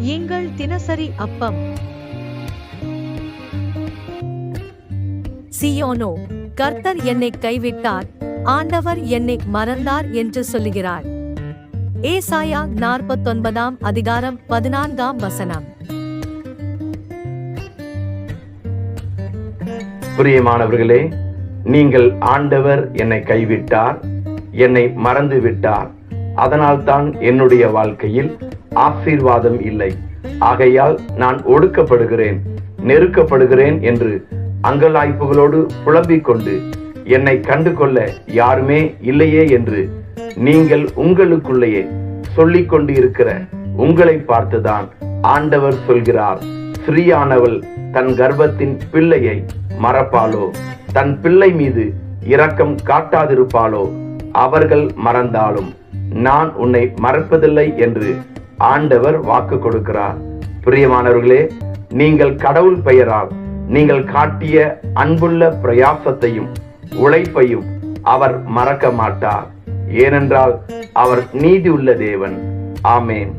எங்கள் தினசரி அப்பம். சியோனோ கர்த்தர் என்னை கைவிட்டார் ஆண்டவர் என்னை மறந்தார் என்று சொல்லுகிறார். ஏசாயா நாற்பத்தொன்பதாம் அதிகாரம் பதினான்காம் வசனம். பிரியமானவர்களே நீங்கள் ஆண்டவர் என்னை கைவிட்டார் என்னை மறந்து விட்டார் அதனால்தான் என்னுடைய வாழ்க்கையில் ஆசீர்வாதம் இல்லை. ஆகையால் நான் ஒடுக்கப்படுகிறேன் நெருக்கப்படுகிறேன் என்று அங்கலாய்ப்புகளோடு புலம்பிக் கொண்டு என்னை கண்டு கொள்ள யாருமே இல்லையே என்று நீங்கள் உங்களுக்குள்ளேயே சொல்லிக் கொண்டு இருக்கிற உங்களை பார்த்துதான் ஆண்டவர் சொல்கிறார். ஸ்ரீயானவள் தன் கர்ப்பத்தின் பிள்ளையை மறப்பாளோ? தன் பிள்ளை மீது இரக்கம் காட்டாதிருப்பாளோ? அவர்கள் மறந்தாலும். நான் உன்னை மறப்பதில்லை என்று ஆண்டவர் வாக்கு கொடுக்கிறார். பிரியமானவர்களே நீங்கள் கடவுள் பெயரால் நீங்கள் காட்டிய அன்புள்ள பிரயாசத்தையும் உழைப்பையும் அவர் மறக்க மாட்டார். ஏனென்றால் அவர் நீதி உள்ள தேவன். ஆமேன்.